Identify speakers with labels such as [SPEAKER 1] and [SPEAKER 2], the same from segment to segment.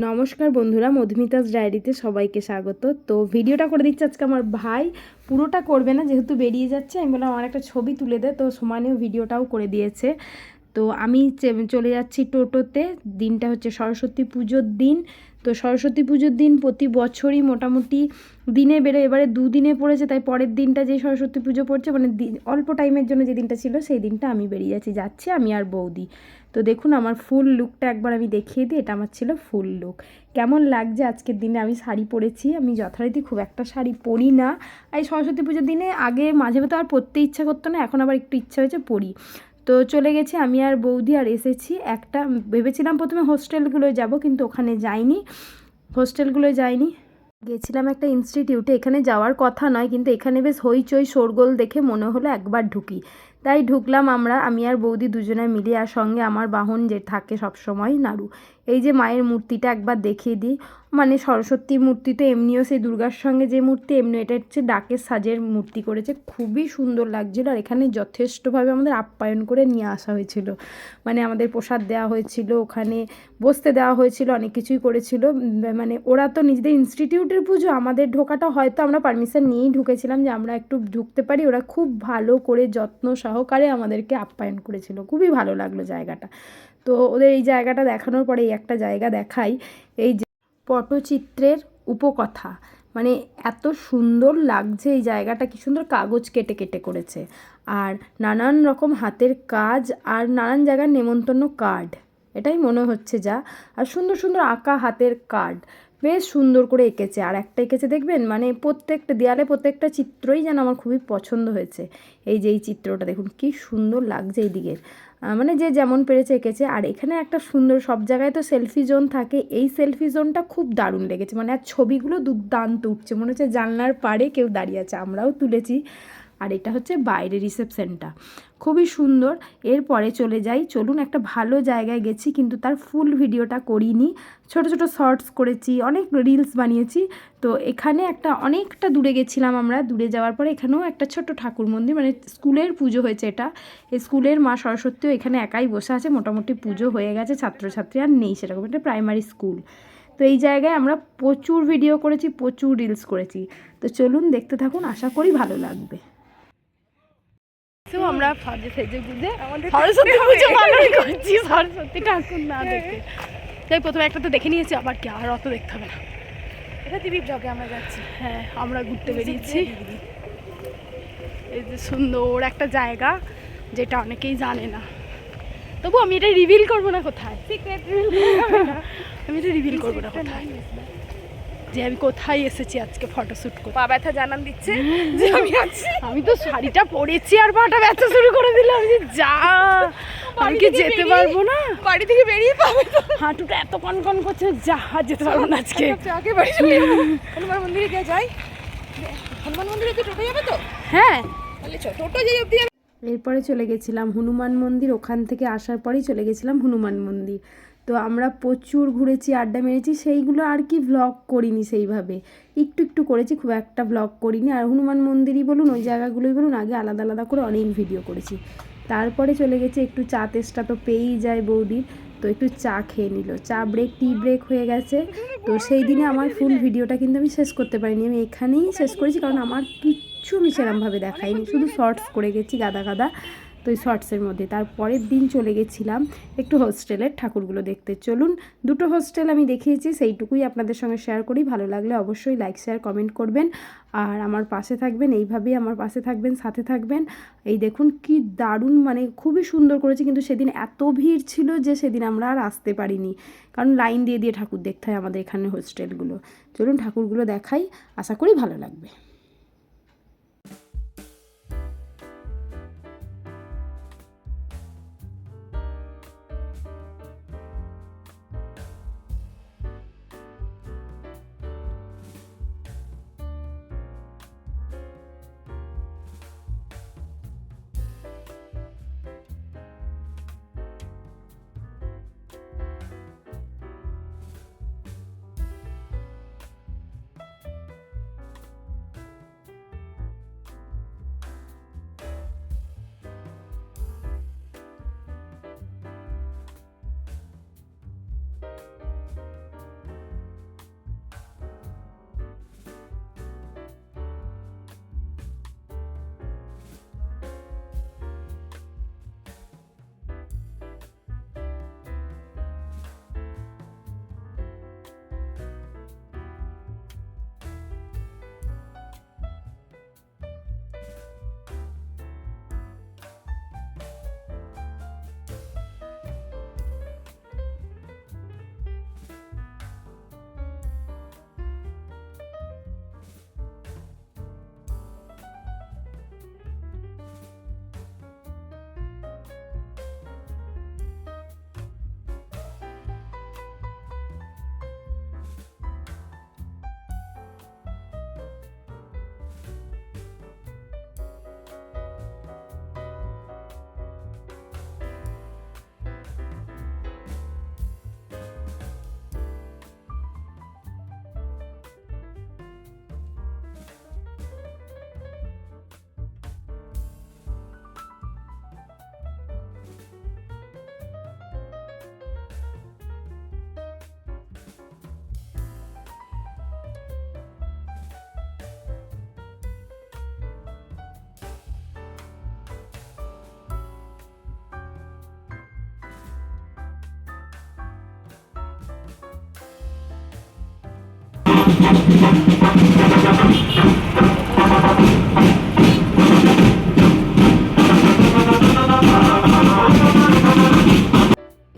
[SPEAKER 1] নমস্কার বন্ধুরা, মধুমিতাস ডায়েরিতে সবাইকে স্বাগত। তো ভিডিওটা করে দিচ্ছে আজকে আমার ভাই। পুরোটা করবে না, যেহেতু বেরিয়ে যাচ্ছে, আমি বললাম আমার একটা ছবি তুলে দে, তো সমানেও ভিডিওটাও করে দিয়েছে। তো আমি চলে যাচ্ছি টোটোতে। দিনটা হচ্ছে সরস্বতী পুজোর দিন। তো সরস্বতী পুজোর দিন প্রতি বছরই মোটামুটি দিনে বেরো এবারে দুদিনে পড়েছে, তাই পরের দিনটা যে সরস্বতী পুজো পড়ছে মানে অল্প টাইমের জন্য যে দিনটা ছিল, সেই দিনটা আমি বেরিয়ে যাচ্ছি। যাচ্ছি আমি আর বৌদি। তো দেখুন, আমার ফুল লুকটা একবার আমি দেখিয়ে দিই। এটা আমার ছিল ফুল লুক। কেমন লাগছে আজকের দিনে? আমি শাড়ি পরেছি। আমি যথারীতি খুব একটা শাড়ি পরি না। এই সরস্বতী পুজোর দিনে আগে মাঝে মধ্যে আর পরতে ইচ্ছা করতো না, এখন আবার একটু ইচ্ছা হয়েছে, পরি। তো চলে গেছি আমি আর বৌদি আর এসেছি একটা, ভেবেছিলাম প্রথমে হোস্টেলগুলোয় যাব কিন্তু ওখানে যাইনি হোস্টেলগুলোয় যাইনি। গেছিলাম একটা ইনস্টিটিউটে, এখানে যাওয়ার কথা নয় কিন্তু এখানে বেশ হইচই শোরগোল দেখে মনে হলো একবার ঢুকি। তাই ঢুকলাম আমরা, আমি আর বৌদি দুজনে মিলে আর সঙ্গে আমার বাহন যে থাকে সব সময় নাড়ু এই যে মায়ের মূর্তিটা একবার দেখিয়ে দিই। মানে সরস্বতী মূর্তি তো এমনিও সেই দুর্গার সঙ্গে যে মূর্তি, এমনি এটা হচ্ছে ডাকের সাজের মূর্তি করেছে। খুবই সুন্দর লাগছিল আর এখানে যথেষ্টভাবে আমাদের আপ্যায়ন করে নিয়ে আসা হয়েছিল। মানে আমাদের প্রসাদ দেওয়া হয়েছিল, ওখানে বসতে দেওয়া হয়েছিল, অনেক কিছুই করেছিল। মানে ওরা তো নিজেদের ইনস্টিটিউটের পুজো, আমাদের ঢোকাটা হয়তো আমরা পারমিশন নিয়েই ঢুকেছিলাম যে আমরা একটু ঢুকতে পারি। ওরা খুব ভালো করে, যত্ন সহকারে আমাদেরকে আপ্যায়ন করেছিল। খুবই ভালো লাগল জায়গাটা। তো ওদের এই জায়গাটা দেখানোর পরে এই একটা জায়গা দেখাই। এই যে পটচিত্রের উপকথা। মানে এত সুন্দর লাগছে এই জায়গাটা, কি সুন্দর কাগজ কেটে কেটে করেছে। আর নানান রকম হাতের কাজ আর নানান জায়গার নেমন্তন্ন কার্ড। এটাই মনে হচ্ছে যা। আর সুন্দর সুন্দর আঁকা হাতের কার্ড। বেশ সুন্দর করে এঁকেছে। আর একটা এঁকেছে দেখবেন? মানে প্রত্যেকটা দেয়ালে প্রত্যেকটা চিত্রই যেন আমার খুবই পছন্দ হয়েছে। এই যে এই চিত্রটা দেখুন, কি সুন্দর লাগছে এই দিকের মানে যে যেমন পেরেছে এঁকেছে। আর এখানে একটা সুন্দর, সব জায়গায় তো সেলফি জোন থাকে। এই সেলফি জোনটা খুব দারুণ লেগেছে। মানে আর ছবিগুলো দুর্দান্ত উঠছে। মনে হচ্ছে জানলার পাড়ে কেউ দাঁড়িয়ে আছে। আমরাও তুলেছি। আর এটা হচ্ছে বাইরে রিসেপশনটা খুবই সুন্দর। এরপরে চলে যাই। চলুন একটা ভালো জায়গায় গেছি, কিন্তু তার ফুল ভিডিওটা করিনি। ছোট ছোট শর্টস করেছি, অনেক রিলস বানিয়েছি। তো এখানে একটা অনেকটা দূরে গেছিলাম আমরা। দূরে যাওয়ার পরে এখানেও একটা ছোট ঠাকুর মন্দির মানে স্কুলের পুজো হয়েছে এটা। স্কুলের মা সরস্বতীও এখানে একাই বসে আছে। মোটামুটি পুজো হয়ে গেছে, ছাত্রছাত্রী আর নেই সেরকম। একটা প্রাইমারি স্কুল তো এই জায়গায় আমরা প্রচুর ভিডিও করেছি, প্রচুর রিলস করেছি। তো চলুন দেখতে থাকুন, আশা করি ভালো লাগবে। তো আমরা ফাজে ফেজে বুঝে সরস্বতী পুজো পালন করছি সরস্বতী ঠাকুর না দেখে। তাই প্রথমে একটা তো দেখে নিয়েছি আবার কি আর অত দেখতে হবে না।
[SPEAKER 2] এটা দিবি ব্লগে আমরা যাচ্ছি।
[SPEAKER 1] হ্যাঁ আমরা ঘুরতে বেরিয়েছি। এই যে সুন্দর একটা জায়গা যেটা অনেকেই জানে না। তবু আমি এটা রিভিল করব না কোথায়?
[SPEAKER 2] সিক্রেট
[SPEAKER 1] আমি এটা রিভিল করব না কোথায়? যে আমি কোথায় এসেছি আজকে ফটোশ্যুট করতে।
[SPEAKER 2] পা ব্যথা জানান দিচ্ছে যে আমি আছি।
[SPEAKER 1] আমি তো শাড়িটা পরেছি আর পাটা ব্যথা শুরু করে দিলাম। যে যা আমি কি যেতে পারব না?
[SPEAKER 2] বাড়ি থেকে বেরিয়ে পাবে
[SPEAKER 1] হাঁটুটা এত কনকন করছে যা আর যেতে পারব না আজকে।
[SPEAKER 2] আচ্ছা, আগে বাড়ি চলে। হনুমান মন্দিরে গিয়ে যাই। হনুমান মন্দিরে তো টোটো যাবে তো?
[SPEAKER 1] হ্যাঁ।
[SPEAKER 2] তাহলে টোটো যাই অব্দি
[SPEAKER 1] এরপরে চলে গেছিলাম হনুমান মন্দির। ওখান থেকে আসার পরেই চলে গেছিলাম হনুমান মন্দির। তো আমরা প্রচুর ঘুরেছি, আড্ডা মেরেছি, সেইগুলো আর কি ভ্লগ করিনি সেইভাবে। একটু একটু করেছি, খুব একটা ভ্লগ করিনি। আর হনুমান মন্দিরই বলুন, ওই জায়গাগুলোই বলুন, আগে আলাদা আলাদা করে অনেক ভিডিও করেছি। তারপরে চলে গেছে, একটু চা তেষ্টা তো পেয়েই যায় বৌদির, তো একটু চা খেয়ে নিল। চা ব্রেক টি ব্রেক হয়ে গেছে। তো সেই দিনে আমার ফুল ভিডিওটা কিন্তু আমি শেষ করতে পারিনি। আমি এখানেই শেষ করেছি, কারণ আমার কিচ্ছু আমি সেরমভাবে দেখাইনি। শুধু শর্টস করে গেছি, গাদা গাদা। তো ওই শর্টসের মধ্যে। তারপরের দিন চলে গেছিলাম একটু হোস্টেলের ঠাকুরগুলো দেখতে। চলুন, দুটো হোস্টেল আমি দেখিয়েছি, সেইটুকুই আপনাদের সঙ্গে শেয়ার করি। ভালো লাগলে অবশ্যই লাইক, শেয়ার, কমেন্ট করবেন। আর আমার পাশে থাকবেন, এইভাবেই আমার পাশে থাকবেন, সাথে থাকবেন। এই দেখুন কি দারুণ মানে খুবই সুন্দর করেছে, কিন্তু সেদিন এত ভিড় ছিল যে সেদিন আমরা আর আসতে পারিনি। কারণ লাইন দিয়ে দিয়ে ঠাকুর দেখতে হয় আমাদের এখানে হোস্টেলগুলো। চলুন ঠাকুরগুলো দেখাই, আশা করি ভালো লাগবে।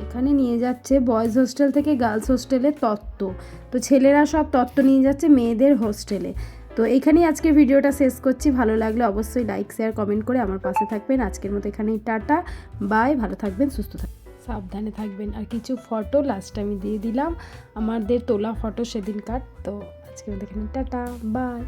[SPEAKER 1] এখানে নিয়ে যাচ্ছে বয়েজ হোস্টেল থেকে গার্লস হোস্টেলে তত্ত্ব। তো ছেলেরা সব তত্ত্ব নিয়ে যাচ্ছে মেয়েদের হোস্টেলে। তো এখানেই আজকে ভিডিওটা শেষ করছি। ভালো লাগলে অবশ্যই লাইক, শেয়ার, কমেন্ট করে আমার পাশে থাকবেন। আজকের মতো এখানেই, টাটা, বাই, ভালো থাকবেন, সুস্থ থাকবেন। সাবধানে থাকবেন। আর কিছু ফটো লাস্ট আমি দিয়ে দিলাম। আমাদের তোলা ফটো সেদিনকার। তো আজকে দেখেন এখানে টাটা বাই